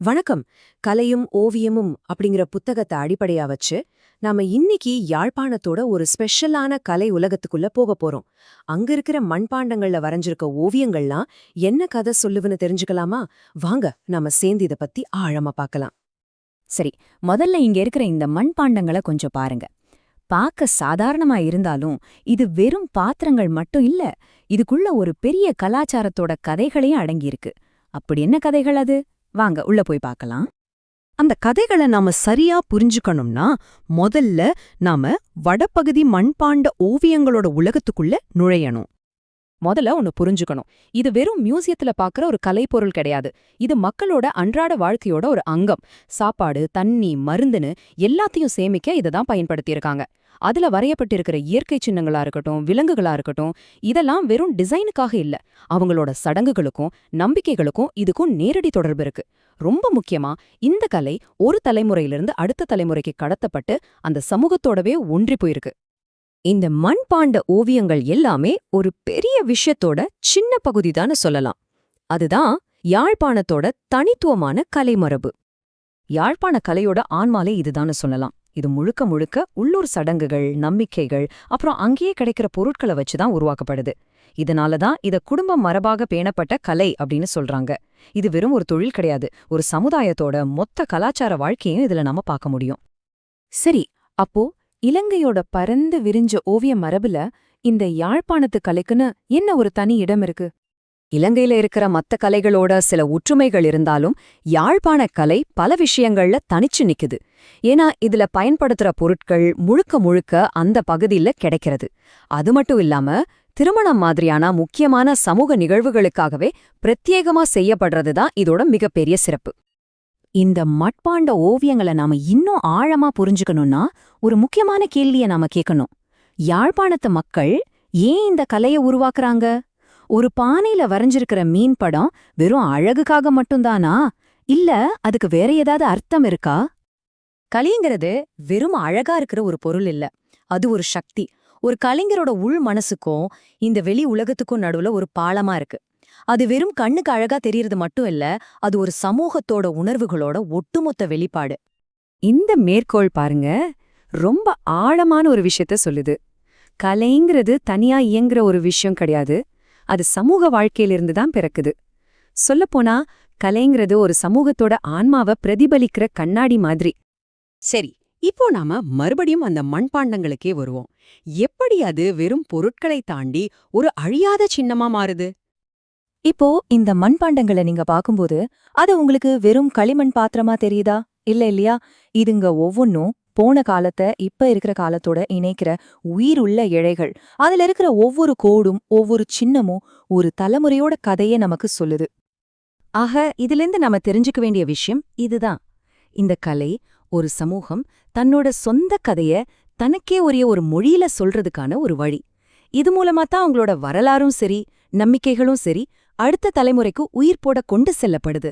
வணக்கம். கலையும் ஓவியமும் அப்படிங்கிற புத்தகத்தை அடிப்படையா வச்சு நாம இன்னைக்கு யாழ்ப்பாணத்தோட ஒரு ஸ்பெஷலான கலை உலகத்துக்குள்ள போக போறோம். அங்க இருக்கிற மண்பாண்டங்கள்ல வரைஞ்சிருக்க ஓவியங்கள்லாம் என்ன கதை சொல்லுவன்னு தெரிஞ்சுக்கலாமா? வாங்க நாம சேர்ந்து இத பத்தி ஆழமா பார்க்கலாம். சரி முதல்ல இங்க இருக்கிற இந்த மண்பாண்டங்களை கொஞ்சம் பாருங்க. பார்க்க சாதாரணமா இருந்தாலும் இது வெறும் பாத்திரங்கள் மட்டும் இல்ல இதுக்குள்ள ஒரு பெரிய கலாச்சாரத்தோட கதைகளையும் அடங்கியிருக்கு. அப்படி என்ன கதைகள் அது? வாங்க உள்ள போய் பார்க்கலாம். அந்த கதைகளை நாம சரியா புரிஞ்சுக்கணும்னா முதல்ல நாம வடபகுதி மண்பாண்ட ஓவியங்களோட உலகத்துக்குள்ள நுழையணும். முதல்ல ஒன்னு புரிஞ்சுக்கணும். இது வெறும் மியூசியத்துல பார்க்குற ஒரு கலைப்பொருள் கிடையாது. இது மக்களோட அன்றாட வாழ்க்கையோட ஒரு அங்கம். சாப்பாடு தண்ணி மருந்துன்னு எல்லாத்தையும் சேமிக்க இதை தான் பயன்படுத்தியிருக்காங்க. அதுல வரையப்பட்டிருக்கிற இயற்கை சின்னங்களா இருக்கட்டும் விலங்குகளா இருக்கட்டும் இதெல்லாம் வெறும் டிசைனுக்காக இல்ல. அவங்களோட சடங்குகளுக்கும் நம்பிக்கைகளுக்கும் இதுக்கும் நேரடி தொடர்பு இருக்கு. ரொம்ப முக்கியமா இந்த கலை ஒரு தலைமுறையிலிருந்து அடுத்த தலைமுறைக்கு கடத்தப்பட்டு அந்த சமூகத்தோடவே ஒன்றி போயிருக்கு. இந்த மண்பாண்ட ஓவியங்கள் எல்லாமே ஒரு பெரிய விஷயத்தோட சின்ன பகுதிதான்னு சொல்லலாம். அதுதான் யாழ்ப்பாணத்தோட தனித்துவமான கலைமரபு. யாழ்ப்பாண கலையோட ஆன்மாலே இதுதான்னு சொல்லலாம். இது முழுக்க முழுக்க உள்ளூர் சடங்குகள் நம்பிக்கைகள் அப்புறம் அங்கேயே கிடைக்கிற பொருட்களை வச்சுதான் உருவாக்கப்படுது. இதனால தான் இத குடும்ப மரபாக பேணப்பட்ட கலை அப்படின்னு சொல்றாங்க. இது வெறும் ஒரு தொழில் கிடையாது. ஒரு சமுதாயத்தோட மொத்த கலாச்சார வாழ்க்கையும் இதுல நம்ம பார்க்க முடியும். சரி அப்போ இலங்கையோட பரந்து விரிஞ்ச ஓவிய மரபுல இந்த யாழ்ப்பாணத்து கலைக்குன்னு என்ன ஒரு தனி இடம் இருக்கு? இலங்கையில இருக்கிற மத்த கலைகளோட சில ஒற்றுமைகள் இருந்தாலும் யாழ்ப்பாண கலை பல விஷயங்கள்ல தனிச்சு நிக்குது. ஏன்னா இதுல பயன்படுத்துற பொருட்கள் முழுக்க முழுக்க அந்த பகுதியில கிடைக்கிறது. அது மட்டும் இல்லாம திருமணம் மாதிரியான முக்கியமான சமூக நிகழ்வுகளுக்காகவே பிரத்யேகமா செய்யப்படுறதுதான் இதோட மிகப்பெரிய சிறப்பு. இந்த மட்பாண்ட ஓவியங்களை நாம இன்னும் ஆழமா புரிஞ்சுக்கணும்னா ஒரு முக்கியமான கேள்விய நாம கேட்கணும். யாழ்ப்பாணத்து மக்கள் ஏன் இந்த கலைய உருவாக்குறாங்க? ஒரு பானையில வரைஞ்சிருக்கிற மீன் படம் வெறும் அழகுக்காக மட்டும்தானா? இல்ல அதுக்கு வேற ஏதாவது அர்த்தம் இருக்கா? கலிங்கிறது வெறும் அழகா இருக்கிற ஒரு பொருள் இல்ல. அது ஒரு சக்தி. ஒரு கலைஞரோட உள் மனசுக்கும் இந்த வெளி உலகத்துக்கும் நடுவுல ஒரு பாலமா இருக்கு. அது வெறும் கண்ணுக்கு அழகா தெரியறது மட்டும் இல்ல அது ஒரு சமூகத்தோட உணர்வுகளோட ஒட்டுமொத்த வெளிப்பாடு. இந்த மேற்கோள் பாருங்க ரொம்ப ஆழமான ஒரு விஷயத்த சொல்லுது. கலைங்கிறது தனியா இயங்குற ஒரு விஷயம் கிடையாது அது சமூக வாழ்க்கையிலிருந்து தான் பிறக்குது. சொல்லப்போனா கலைங்கிறது ஒரு சமூகத்தோட ஆன்மாவை பிரதிபலிக்கிற கண்ணாடி மாதிரி. சரி இப்போ நாம மறுபடியும் அந்த மண்பாண்டங்களுக்கே வருவோம். எப்படி அது வெறும் பொருட்களை தாண்டி ஒரு அழியாத சின்னமா மாறுது? இப்போ இந்த மண்பாண்டங்களை நீங்க பாக்கும்போது அது உங்களுக்கு வெறும் களிமண் பாத்திரமா தெரியுதா? இல்ல இல்லையா? இதுங்க ஒவ்வொன்னும் போன காலத்தை இப்ப இருக்கிற காலத்தோட இணைக்கிற உயிர் உள்ள இழைகள். அதுல இருக்கிற ஒவ்வொரு கோடும் ஒவ்வொரு சின்னமும் ஒரு தலைமுறையோட கதையை நமக்கு சொல்லுது. ஆக இதிலிருந்து நம்ம தெரிஞ்சுக்க வேண்டிய விஷயம் இதுதான். இந்த கலை ஒரு சமூகம் தன்னோட சொந்த கதைய தனக்கே உரிய ஒரு மொழியில சொல்றதுக்கான ஒரு வழி. இது மூலமா தான் அவங்களோட வரலாறும் சரி நம்பிக்கைகளும் சரி அடுத்த தலைமுறைக்கு உயிர் போட கொண்டு செல்லப்படுது.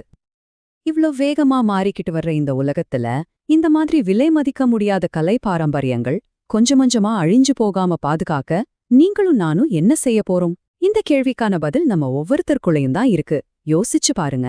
இவ்ளோ வேகமா மாறிக்கிட்டு வர்ற இந்த உலகத்துல இந்த மாதிரி விலை மதிக்க முடியாத கலை பாரம்பரியங்கள் கொஞ்சம் கொஞ்சமா அழிஞ்சு போகாம பாதுகாக்க நீங்களும் நானும் என்ன செய்ய போறோம்? இந்த கேள்விக்கான பதில் நம்ம ஒவ்வொருத்தருக்குள்ளேயும் தான் இருக்கு. யோசிச்சு பாருங்க.